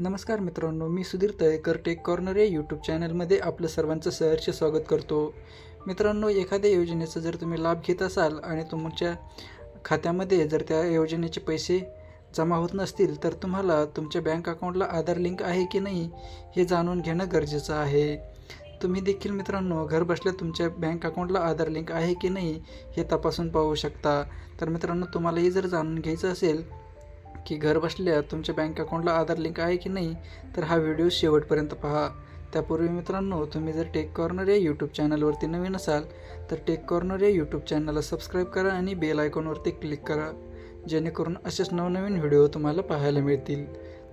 नमस्कार मित्रांनो मी सुधीर तळेकर टेक कॉर्नर या यूट्यूब चॅनलमध्ये आपलं सर्वांचं सहर्ष स्वागत करतो. मित्रांनो एखाद्या योजनेचा जर तुम्ही लाभ घेत असाल आणि तुमच्या खात्यामध्ये जर त्या योजनेचे पैसे जमा होत नसतील तर तुम्हाला तुमच्या बँक अकाउंटला आधार लिंक आहे की नाही हे जाणून घेणं गरजेचं आहे. तुम्ही देखील मित्रांनो घर बसल्या तुमच्या बँक अकाउंटला आधार लिंक आहे की नाही हे तपासून पाहू शकता. तर मित्रांनो तुम्हालाही जर जाणून घ्यायचं असेल की घर बसल्या तुमच्या बँक अकाउंटला आधार लिंक आहे की नाही तर हा व्हिडिओ शेवटपर्यंत पहा. त्यापूर्वी मित्रांनो तुम्ही जर टेक कॉर्नर या यूट्यूब चॅनलवरती नवीन असाल तर टेक कॉर्नर या यूट्यूब चॅनलला सबस्क्राईब करा आणि बेल आयकॉनवरती क्लिक करा जेणेकरून असेच नवनवीन व्हिडिओ तुम्हाला पाहायला मिळतील.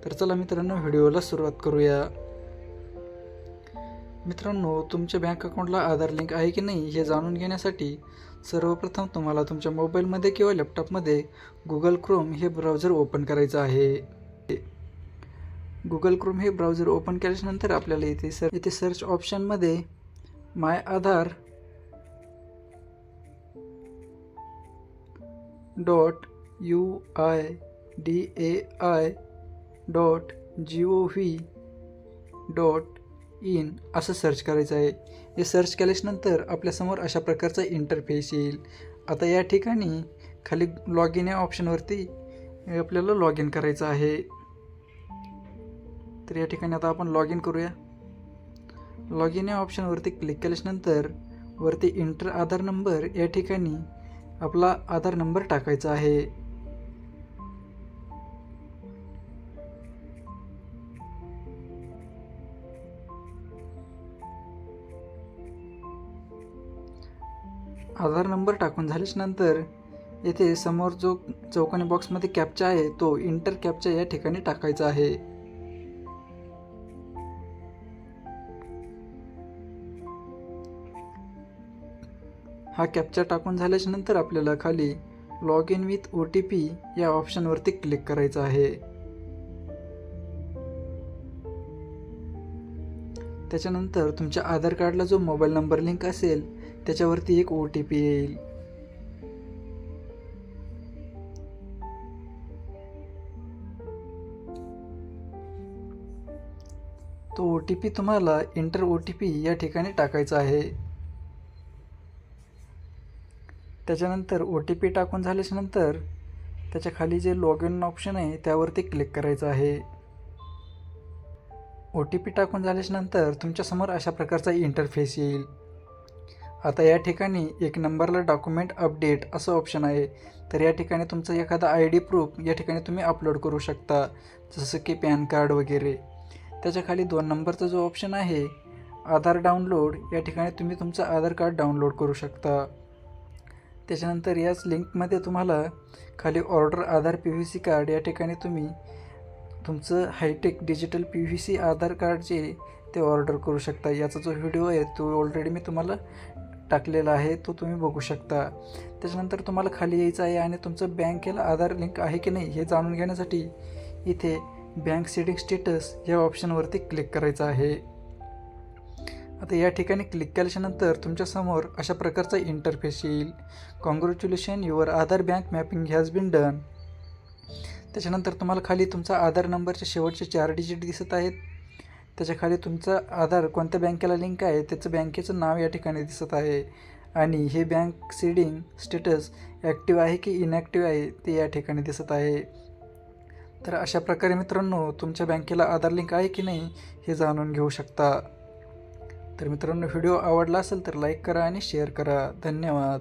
तर चला मित्रांनो व्हिडिओला सुरुवात करूया. मित्रांनो तुमच्या बँक अकाउंटला आधार लिंक आहे की नाही हे जाणून घेण्यासाठी सर्वप्रथम तुम्हाला तुमच्या मोबाईलमध्ये किंवा लॅपटॉपमध्ये गुगल क्रोम हे ब्राउझर ओपन करायचं आहे. गुगल क्रोम हे ब्राउझर ओपन केल्याच्यानंतर आपल्याला इथे सर इथे सर्च ऑप्शनमध्ये my Aadhaar dot U I D A I dot G O V dot in असं सर्च करायचं आहे. हे सर्च केल्याच्यानंतर आपल्यासमोर अशा प्रकारचा इंटरफेस येईल. आता या ठिकाणी खाली लॉग इन या ऑप्शनवरती आपल्याला लॉग इन करायचं आहे. तर या ठिकाणी आता आपण लॉग इन करूया. लॉग इन या ऑप्शनवरती क्लिक केल्याच्यानंतर वरती इंटर आधार नंबर या ठिकाणी आपला आधार नंबर टाकायचा आहे. आधार नंबर टाकून झाल्याच्यानंतर येथे समोर जो चौकानी बॉक्समध्ये कॅपचा आहे तो इंटर कॅपचा या ठिकाणी टाकायचा आहे. हा कॅप्चा टाकून झाल्याच्यानंतर आपल्याला खाली log in with O T P या ऑप्शनवरती क्लिक करायचं आहे. त्याच्यानंतर तुमच्या आधार कार्डला जो मोबाईल नंबर लिंक असेल त्याच्यावरती एक ओ टी पी येईल. तो ओ टी पी तुम्हाला इंटर ओ टी पी या ठिकाणी टाकायचा आहे. त्याच्यानंतर ओ टी पी टाकून झाल्याच्यानंतर त्याच्याखाली जे लॉग इन ऑप्शन आहे त्यावरती क्लिक करायचं आहे. ओ टी पी टाकून झाल्याच्यानंतर तुमच्यासमोर अशा प्रकारचा इंटरफेस येईल. आता या ठिकाणी एक नंबरला डॉक्युमेंट अपडेट असं ऑप्शन आहे. तर या ठिकाणी तुमचं एखादा आय डी प्रूफ या ठिकाणी तुम्ही अपलोड करू शकता जसं की पॅन कार्ड वगैरे. त्याच्याखाली दोन नंबरचा जो ऑप्शन आहे आधार डाउनलोड या ठिकाणी तुम्ही तुमचं आधार कार्ड डाउनलोड करू शकता. त्याच्यानंतर याच लिंकमध्ये तुम्हाला खाली order Aadhaar P V C card या ठिकाणी तुम्ही तुमचं hitech digital P V C Aadhaar card जे ते ऑर्डर करू शकता. याचा जो व्हिडिओ आहे तो ऑलरेडी मी तुम्हाला टाकलेला आहे तो तुम्ही बघू शकता. त्याच्यानंतर तुम्हाला खाली यायचं आहे आणि तुमचं बँकेला आधार लिंक आहे की नाही हे जाणून घेण्यासाठी इथे बँक सेटिंग स्टेटस या ऑप्शनवरती क्लिक करायचं आहे. आता या ठिकाणी क्लिक केल्याच्यानंतर तुमच्यासमोर अशा प्रकारचा इंटरफेस येईल. Congratulation your Aadhaar bank mapping has been done त्याच्यानंतर तुम्हाला खाली तुमचा आधार नंबरचे शेवटचे चार डिजिट दिसत आहेत. त्याच्याखाली तुमचं तुमचा आधार कोणत्या बँकेला लिंक आहे त्याचं बँकेचं नाव या ठिकाणी दिसत आहे. आणि हे बँक सीडिंग स्टेटस ॲक्टिव्ह आहे की इनॅक्टिव्ह आहे ते या ठिकाणी दिसत आहे. तर अशा प्रकारे मित्रांनो तुमच्या बँकेला आधार लिंक आहे की नाही हे जाणून घेऊ शकता. तर मित्रांनो व्हिडिओ आवडला असेल तर लाईक करा आणि शेअर करा. धन्यवाद.